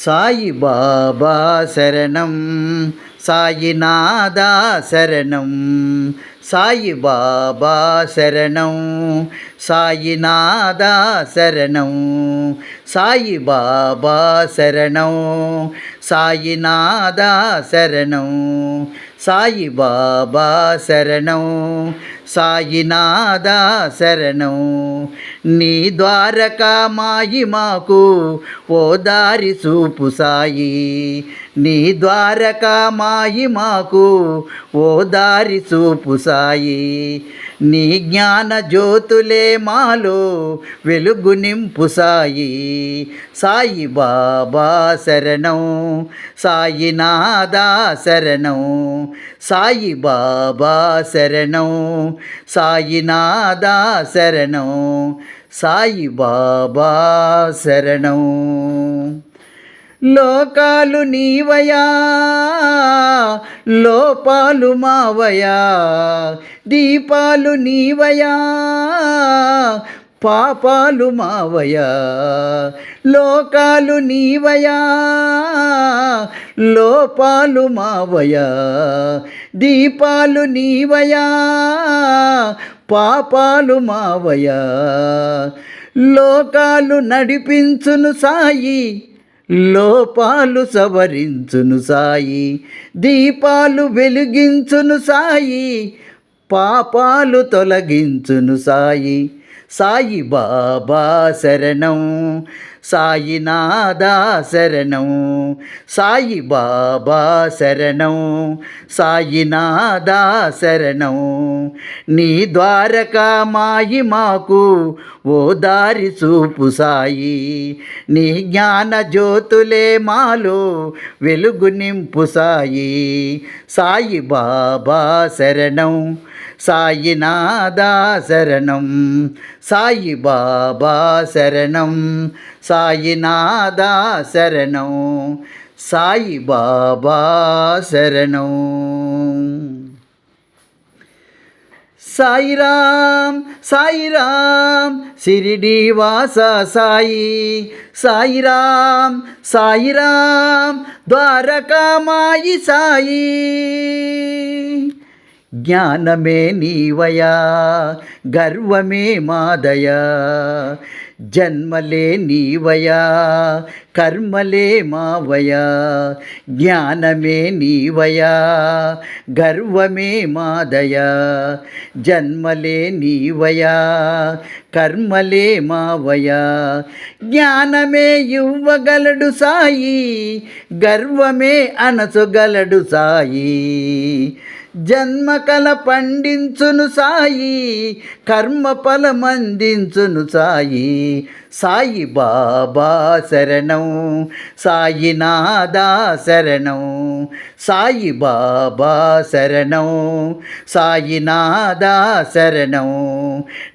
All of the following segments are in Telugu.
సాయి బాబా శరణం సాయినాథా శరణం సాయి బాబా శరణం సాయినాథా శరణం సాయి బాబా శరణం సాయినాథా శరణం సాయి బాబా శరణం సాయినాథా శరణం. నీ ద్వారకా మాయి మాకు ఓ దారి చూపు సాయి. నీ ద్వారకా మాయి మాకు ఓ దారి చూపు సాయి. నీ జ్ఞాన జ్యోతులే మాలో వెలుగు నింపు సాయి. సాయి బాబా శరణం సాయినాథా శరణం సాయి బాబా శరణం. సాయినాథా శరణం సాయి బాబా శరణం. లోకాలు నీవయా లోపాలు మావయా దీపాలు నీవయా పాపాలు మావయా లోకాలు నీవయా లోపాలు మావయా దీపాలు నీవయా పాపాలు మావయా లోకాలు నడిపించును సాయి లోపాలు సవరించును సాయి దీపాలు వెలిగించును సాయి పాపాలు తొలగించును సాయి. సాయి బాబా శరణం సాయినాథా శరణం సాయి బాబా శరణం సాయినాథా శరణం. నీ ద్వారకా మాయి మాకు ఓ దారి చూపు సాయి. నీ జ్ఞాన జ్యోతులే మాలో వెలుగు నింపు సాయి. సాయి బాబా శరణం సాయినాథా శరణం సాయి బాబా శరణం సాయినాథా శరణం సాయి బాబా శరణం సాయిరామ్ సాయిరామ్ సిరిడి వాస సాయి సాయిరామ్ సాయిరామ్ ద్వారకామాయి సాయి జ్ఞానమే నీవయా గర్వమే మాదయా జన్మలే నీవయా కర్మలే మావయా జ్ఞానమే నీవయా గర్వమే మాదయా జన్మలే నీవయా కర్మలే మావయా జ్ఞానమే ఇవ్వగలడు సాయి గర్వమే అనసగలడు సాయి. జన్మకల పండించును సాయి కర్మ ఫలమందించును సాయి. సాయి బాబా శరణం సాయినాథా శరణం సాయి బాబా శరణం సాయినాథా శరణం.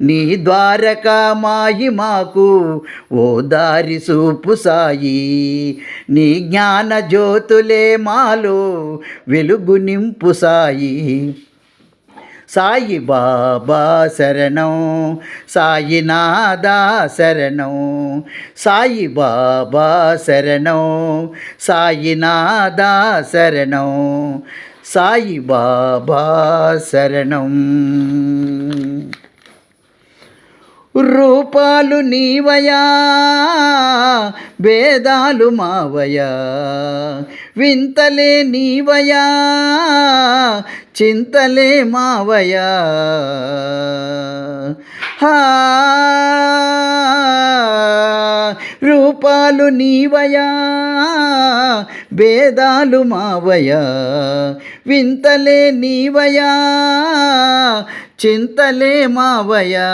నీ ద్వారకా మాయి మాకు ఓ దారి సూపు సాయి. నీ జ్ఞాన జ్యోతులే మాలో వెలుగు నింపు సాయి. సాయి బాబా శరణం సాయినాథా శరణం సాయి బాబా శరణం సాయినాథా శరణం సాయి బాబా శరణం. రూపాలు నీవయా? భేదాలు మావయా వింతలే నీవయా చింతలే మావయా రూపాలు నీవయా భేదాలు మావయా వింతలే నీవయా చింతలే మావయా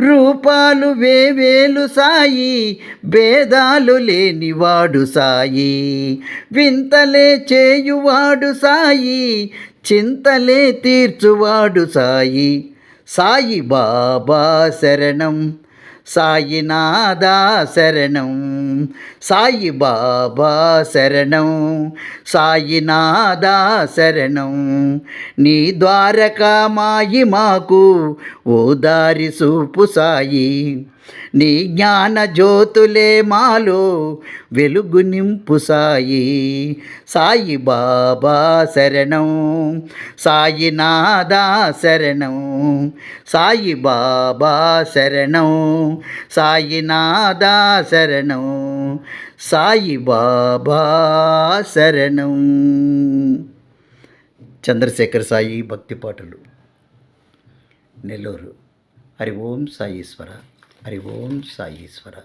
రూపాలు వేవేలు సాయి భేదాలు లేనివాడు సాయి. వింతలే చేయువాడు సాయి చింతలే తీర్చువాడు సాయి. సాయి బాబా శరణం సాయినాథా శరణం సాయి బాబా శరణం సాయినాథా శరణం. నీ ద్వారకా మాయి మాకు ఓ దారి సూపు సాయి. నీ జ్ఞాన జ్యోతులే మాలో వెలుగు నింపు సాయి. సాయి బాబా శరణం సాయినాథా శరణం సాయి బాబా శరణం సాయినాథ శరణం సాయి బాబా శరణం. చంద్రశేఖర్ సాయి భక్తి పాటలు. నెల్లూరు. హరి ఓం సాయీశ్వర. హరి ఓం సాయీశ్వర